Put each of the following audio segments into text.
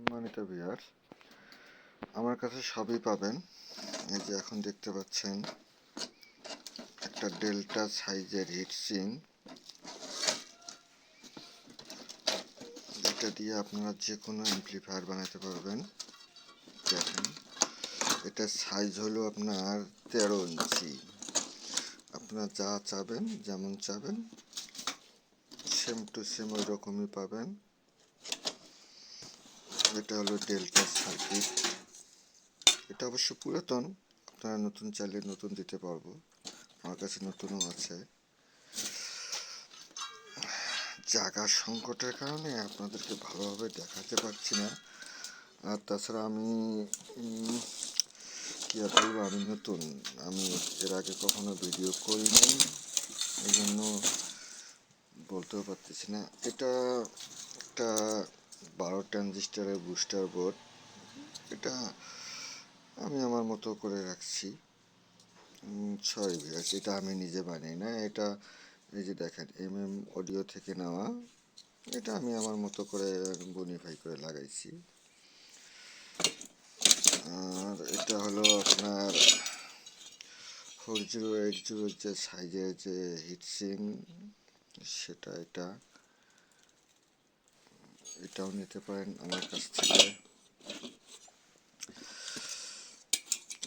সম্মানিত ভিউয়ার আমার কাছে সবই পাবেন। এই যে এখন দেখতে পাচ্ছেন, একটা ডেল্টা সাইজের হিট হিটসিং এটা দিয়ে আপনারা যে কোনো অ্যাম্পলিফায়ার বানাতে পারবেন। দেখেন এটার সাইজ হলো আপনার তেরো ইঞ্চি। আপনারা যা চাবেন, যেমন চাবেন সেম টু সেম ওই রকমই পাবেন। এটা হলো ডেল্টা সার্কিট এটা অবশ্য পুরাতন, আপনারা নতুন চাইলে নতুন দিতে পারব, আমার কাছে নতুনও আছে। জায়গার সংকটের কারণে আপনাদেরকে ভালোভাবে দেখাতে পারছি না। আর তাছাড়া আমি কি আর বলব, আমি নতুন, আমি এর আগে কখনো ভিডিও করিনি এই জন্য বলতেও পারতেছি না। এটা একটা বারো ট্রানজিস্টারের বুস্টার বোর্ড, এটা আমি আমার মতো করে রাখছি। সরি ভিউয়ার্স এটা আমি নিজে বানাই না, এটা এই যে দেখেন এম এম অডিও থেকে নেওয়া, এটা আমি আমার মতো করে বনিফাই করে লাগাইছি। আর এটা হলো আপনার ফোর জিরো এইট জিরোর যে সাইজের যে হিটসিং সেটা এটা। এটাও নিতে পারেন আমার কাছ থেকে।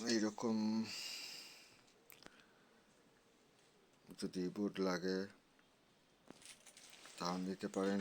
এইরকম যদি বুট লাগে তাও নিতে পারেন।